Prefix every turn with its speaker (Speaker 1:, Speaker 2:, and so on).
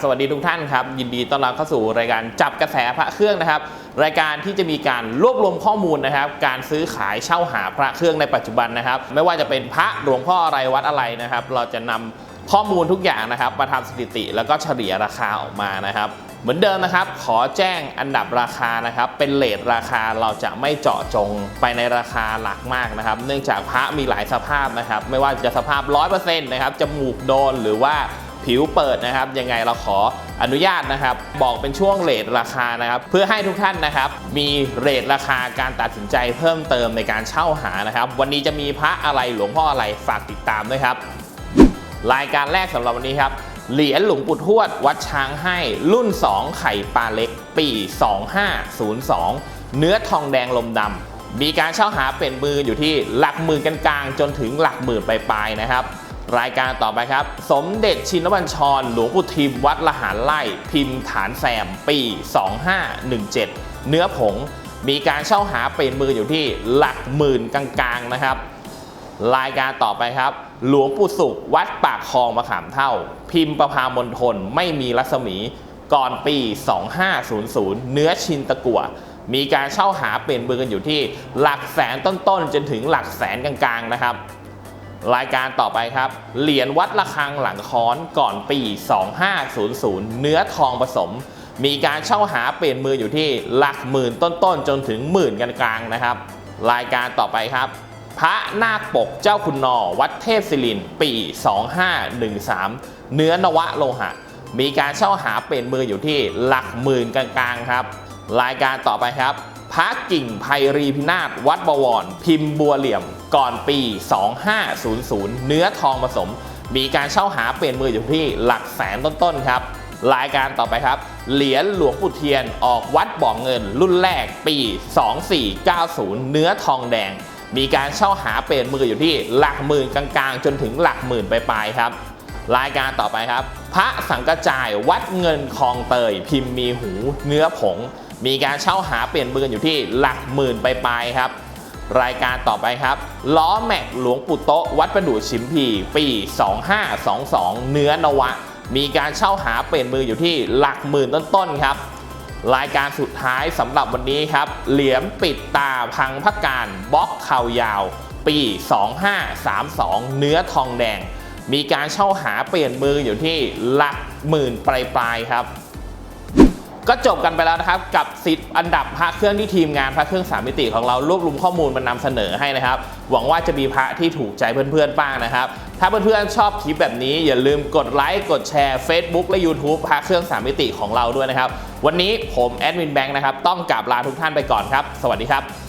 Speaker 1: สวัสดีทุกท่านครับยินดีต้อนรับเข้าสู่รายการจับกระแสพระเครื่องนะครับ รายการที่จะมีการรวบรวมข้อมูลนะครับ การซื้อขายเช่าหาพระเครื่องในปัจจุบันนะครับ ไม่ว่าจะเป็นพระหลวงพ่ออะไรวัดอะไรนะครับ เราจะนำข้อมูลทุกอย่างนะครับมาทำสถิติแล้วก็เฉลี่ยราคาออกมานะครับ เหมือนเดิมนะครับ ขอแจ้งอันดับราคานะครับ เป็นเลทราคาเราจะไม่เจาะจงไปในราคาหลักมากนะครับ เนื่องจากพระมีหลายสภาพนะครับ ไม่ว่าจะสภาพ 100%นะครับจมูกโดนหรือว่า ผิวเปิดนะครับ ยังไงเราขออนุญาตนะครับ บอกเป็นช่วงเลทราคานะครับ เพื่อให้ทุกท่านนะครับ มีเรทราคาการตัดสินใจเพิ่มเติมในการเช่าหานะครับ วันนี้จะมีพระอะไรหลวงพ่ออะไรฝากติดตามด้วยครับ รายการแรกสำหรับวันนี้ครับเหรียญหลวงปู่ทวดวัดช้างให้รุ่น 2 ไข่ปลาเล็ก ปี 2502 เนื้อทองแดงลมดำมีการเช่าหาเป็นมืออยู่ที่หลักหมื่นกันกลางๆจนถึงหลักหมื่นปลายๆนะครับ รายการต่อไปครับ สมเด็จชินบัญชร หลวงปู่ทิมวัดละหารไล่พิมพ์ฐานแซมปี 2517 เนื้อผง มีการเช่าหาเป็นมืออยู่ที่หลักหมื่นกลางๆนะครับ รายการต่อไปครับ หลวงปู่สุขวัดปากคลองมะขามเท่า พิมพ์ประพามณฑลไม่มีรัศมีก่อนปี 2500 เนื้อชินตะกั่วมีการเช่าหาเปลี่ยนมือกันอยู่ที่หลักแสนต้นๆ จนถึงหลักแสนกลางๆนะครับ รายการต่อไปครับ เหรียญวัดระฆังหลังค้อนก่อนปี 2500 เนื้อทองผสม มีการเช่าหาเปลี่ยนมืออยู่ที่หลักหมื่นต้นๆ จนถึงหมื่นกลางๆนะครับ รายการต่อไปครับ พระนาคปกเจ้าคุณนอ วัดเทพศิรินปี 2513 เนื้อนวะโลหะ มีการเช่าหาเปลี่ยนมืออยู่ที่หลักหมื่นกลางๆครับ รายการต่อไปครับพระกิ่งไพรีพินาศวัดบวร พิมพ์บัวเหลี่ยม ก่อนปี 2500 เนื้อทองผสม มีการเช่าหาเปลี่ยนมืออยู่ที่หลักแสนต้นๆครับรายการต่อไปครับ เหรียญหลวงปู่เทียนออกวัดบ่อเงิน รุ่นแรกปี 2490 เนื้อทองแดง มีการเช่าหาเปลี่ยนมืออยู่ที่หลักหมื่นกลางๆ จนถึงหลักหมื่นปลายๆครับ รายการต่อไปครับ พระสังกจายวัดเงินคลองเตย พิมพ์มีหูเนื้อผง มีการเช่าหาเปลี่ยนมือกันอยู่ที่หลักหมื่นปลายๆครับ รายการต่อไปครับ ล้อแม็กหลวงปู่โตะวัดประดู่ชิมพี ปี 2522 เนื้อนวะ มีการเช่าหาเปลี่ยนมืออยู่ที่หลักหมื่นต้นๆครับ รายการสุดท้ายสำหรับวันนี้ครับ เหรียญปิดตาพังพักการบล็อกเข่ายาว ปี 2532 เนื้อทองแดง มีการเช่าหาเปลี่ยนมืออยู่ที่หลักหมื่นปลายๆครับ ก็จบกันไปแล้วนะครับ กับสิทธิ์อันดับพระเครื่องที่ทีมงานพระเครื่องสามมิติของเรารวบรวมข้อมูลมานำเสนอให้นะครับ หวังว่าจะมีพระที่ถูกใจเพื่อนๆบ้างนะครับ ถ้าเพื่อนๆชอบคลิปแบบนี้อย่าลืมกดไลค์กดแชร์ Facebook และ YouTube พระเครื่องสามมิติของเราด้วยนะครับ วันนี้ผมแอดมินแบงค์นะครับต้องกราบลาทุกท่านไปก่อนครับ สวัสดีครับ